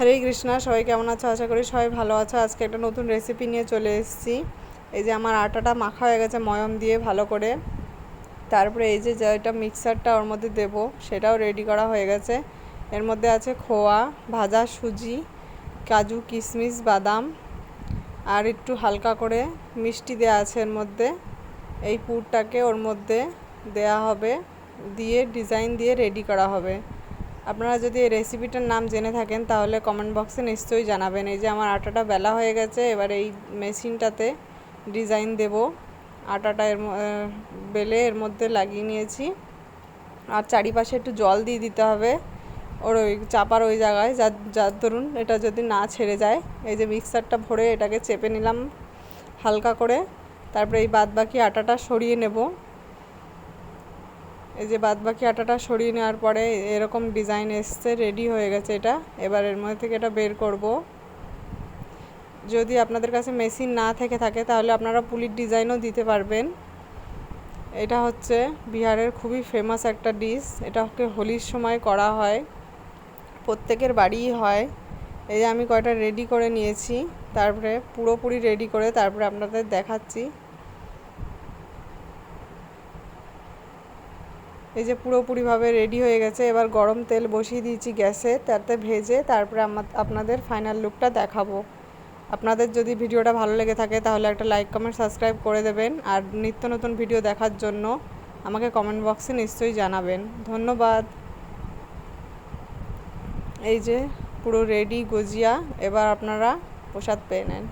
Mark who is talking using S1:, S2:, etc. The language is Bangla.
S1: হরে কৃষ্ণা, সবাই কেমন আছো? আশা করি সবাই ভালো আছো। আজকে একটা নতুন রেসিপি নিয়ে চলে এসেছি। এই যে আমার আটাটা মাখা হয়ে গেছে ময়ম দিয়ে ভালো করে। তারপরে এই যে যেটা মিক্সারটা ওর মধ্যে দেব, সেটাও রেডি করা হয়ে গেছে। এর মধ্যে আছে খোয়া, ভাজা সুজি, কাজু, কিশমিশ, বাদাম আর একটু হালকা করে মিষ্টি দেওয়া আছে এর মধ্যে। এই পুরটাকে ওর মধ্যে দেয়া হবে। দিয়ে ডিজাইন দিয়ে রেডি করা হবে। আপনারা যদি এই রেসিপিটার নাম জেনে থাকেন, তাহলে কমেন্ট বক্সে নিশ্চয়ই জানাবেন। এই যে আমার আটাটা বেলা হয়ে গেছে, এবার এই মেশিনটাতে ডিজাইন দেব। আটাটা এর বেলে এর মধ্যে লাগিয়ে নিয়েছি। আর চারিপাশে একটু জল দিয়ে দিতে হবে। ওর ওই চাপার ওই জায়গায়, যার যার ধরুন এটা যদি না ছেড়ে যায়। এই যে মিক্সারটা ভরে এটাকে চেপে নিলাম হালকা করে। তারপরে এই বাদ বাকি আটাটা সরিয়ে নেব। এই যে বাদ বাকি আটাটা সরিয়ে নেওয়ার পরে এরকম ডিজাইন এসছে রেডি হয়ে গেছে এটা। এবার এর মধ্যে থেকে এটা বের করব। যদি আপনাদের কাছে মেশিন না থেকে থাকে, তাহলে আপনারা পুলির ডিজাইনও দিতে পারবেন। এটা হচ্ছে বিহারের খুবই ফেমাস একটা ডিশ এটাকে হোলির সময় করা হয়। প্রত্যেকের বাড়িই হয়। এই যে আমি কয়টা রেডি করে নিয়েছি, তারপরে পুরোপুরি রেডি করে তারপরে আপনাদের দেখাচ্ছি। এই যে পুরোপুরিভাবে রেডি হয়ে গেছে, এবার গরম তেল বসিয়ে দিয়েছি গ্যাসে, তাতে ভেজে তারপরে আপনাদের ফাইনাল লুকটা দেখাবো। আপনাদের যদি ভিডিওটা ভালো লেগে থাকে, তাহলে একটা লাইক কমেন্ট সাবস্ক্রাইব করে দেবেন। আর নিত্য নতুন ভিডিও দেখার জন্য আমাকে কমেন্ট বক্সে নিশ্চয়ই জানাবেন। ধন্যবাদ। এই যে পুরো রেডি গজিয়া, এবার আপনারা প্রসাদ পেয়ে নেন।